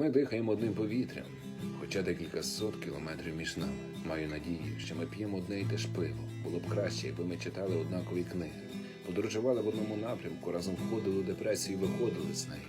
Ми дихаємо одним повітрям, хоча декілька сот кілометрів між нами. Маю надію, що ми п'ємо одне й те ж пиво. Було б краще, якби ми читали однакові книги. Подорожували в одному напрямку, разом входили у депресію і виходили з неї.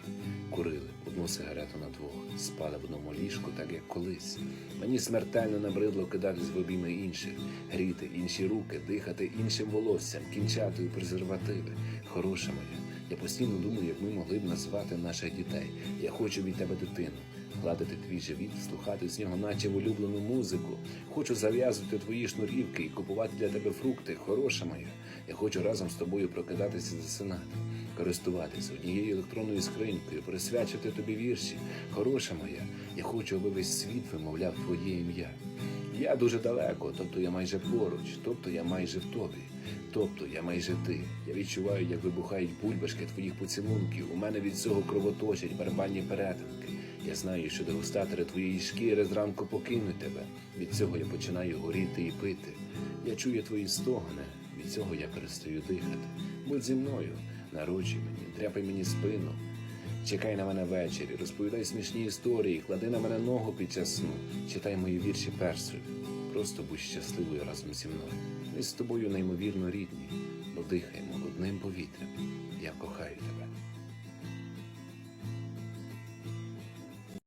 Курили одну сигарету на двох, спали в одному ліжку, так як колись. Мені смертельно набридло кидатись в обійми інших, гріти інші руки, дихати іншим волоссям, кінчати у презервативи. Хороша моя, я постійно думаю, як ми могли б назвати наших дітей. Я хочу від тебе дитину. Гладити твій живіт, слухати з нього, наче в улюблену музику. Хочу зав'язувати твої шнурівки і купувати для тебе фрукти. Хороша моя. Я хочу разом з тобою прокидатися засинати, користуватися однією електронною скринькою, присвячити тобі вірші. Хороша моя. Я хочу, аби весь світ вимовляв твоє ім'я. Я дуже далеко, тобто я майже поруч, тобто я майже в тобі. Тобто я майже ти. Я відчуваю, як вибухають бульбашки твоїх поцілунків. У мене від цього кровоточать барабанні перетинки. Я знаю, що дегустатори твоєї шкіри зранку покинуть тебе. Від цього я починаю горіти і пити. Я чую твої стогони, від цього я перестаю дихати. Будь зі мною, народжуй мені, тряпай мені спину. Чекай на мене ввечері, розповідай смішні історії, клади на мене ногу під час сну, читай мої вірші першою. Просто будь щасливою разом зі мною. Ми з тобою неймовірно рідні, бо дихаємо одним повітрям. Я кохаю тебе.